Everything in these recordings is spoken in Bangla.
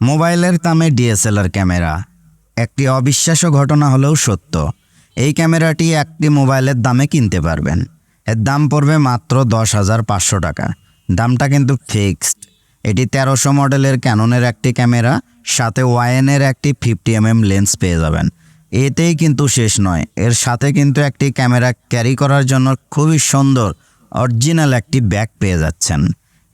মোবাইলের দামে ডিএসএলআর ক্যামেরা। একটি অবিশ্বাস্য ঘটনা হলেও সত্য। এই ক্যামেরাটি একটি মোবাইলের দামে কিনতে পারবেন। এর দাম পড়বে মাত্র দশ হাজার পাঁচশো টাকা। দামটা কিন্তু ফিক্সড। এটি তেরোশো মডেলের ক্যাননের একটি ক্যামেরা, সাথে ওয়াইএনের একটি ফিফটি এমএম লেন্স পেয়ে যাবেন। এতেই কিন্তু শেষ নয়। এর সাথে কিন্তু একটি ক্যামেরা ক্যারি করার জন্য খুবই সুন্দর, অরিজিনাল একটি ব্যাগ পেয়ে যাচ্ছেন।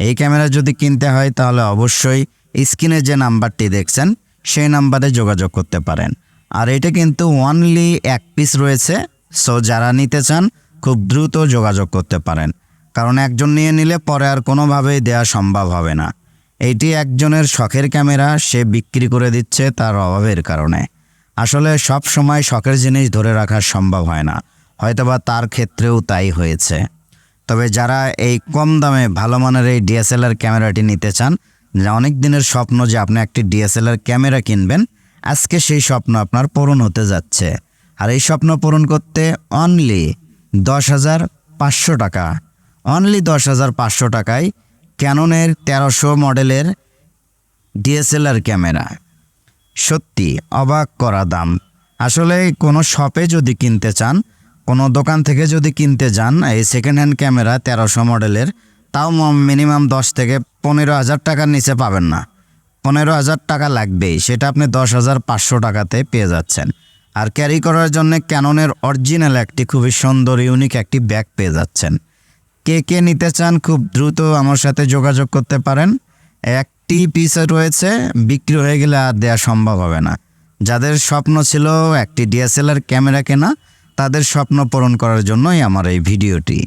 এই ক্যামেরা যদি কিনতে হয় তাহলে অবশ্যই স্ক্রিনে যে নাম্বারটি দেখছেন, সেই নাম্বারে যোগাযোগ করতে পারেন। আর এটা কিন্তু অনলি এক পিস রয়েছে সো যারা নিতে চান, খুব দ্রুত যোগাযোগ করতে পারেন। কারণ একজন নিয়ে নিলে পরে আর কোনোভাবেই দেওয়া সম্ভব হবে না। এইটি একজনের শখের ক্যামেরা, সে বিক্রি করে দিচ্ছে তার অভাবের কারণে। আসলে সব সময় শখের জিনিস ধরে রাখা সম্ভব হয় না। হয়তোবা তার ক্ষেত্রেও তাই হয়েছে। তবে যারা এই কম দামে ভালো মানের এই ডিএসএলআর ক্যামেরাটি নিতে চান অনেক দিনের স্বপ্ন যে আপনি একটি ডিএসএলআর ক্যামেরা কিনবেন, আজকে সেই স্বপ্ন আপনার পূরণ হতে যাচ্ছে। আর এই স্বপ্ন পূরণ করতে অনলি দশ হাজার পাঁচশো টাকা। অনলি দশ হাজার পাঁচশো টাকায় ক্যাননের তেরোশো মডেলের ডিএসএলআর ক্যামেরা। সত্যি অবাক করা দাম। আসলে কোনো শপে যদি কিনতে চান, কোনো দোকান থেকে যদি কিনতে যান, এই সেকেন্ড হ্যান্ড ক্যামেরা তেরোশো মডেলের তাও মিনিমাম দশ থেকে পনেরো হাজার টাকার নিচে পাবেন না। পনেরো হাজার টাকা লাগবেই, সেটা আপনি দশ হাজার পাঁচশো টাকাতে পেয়ে যাচ্ছেন। আর ক্যারি করার জন্য ক্যাননের অরিজিনাল একটি খুবই সুন্দর ইউনিক একটি ব্যাগ পেয়ে যাচ্ছেন। কে কে নিতে চান খুব দ্রুত আমার সাথে যোগাযোগ করতে পারেন। একটি পিস রয়েছে, বিক্রি হয়ে গেলে আর দেওয়া সম্ভব হবে না। যাদের স্বপ্ন ছিল একটি ডিএসএলআর ক্যামেরা কেনা, তাদের স্বপ্ন পূরণ করার জন্যই আমার এই ভিডিওটি।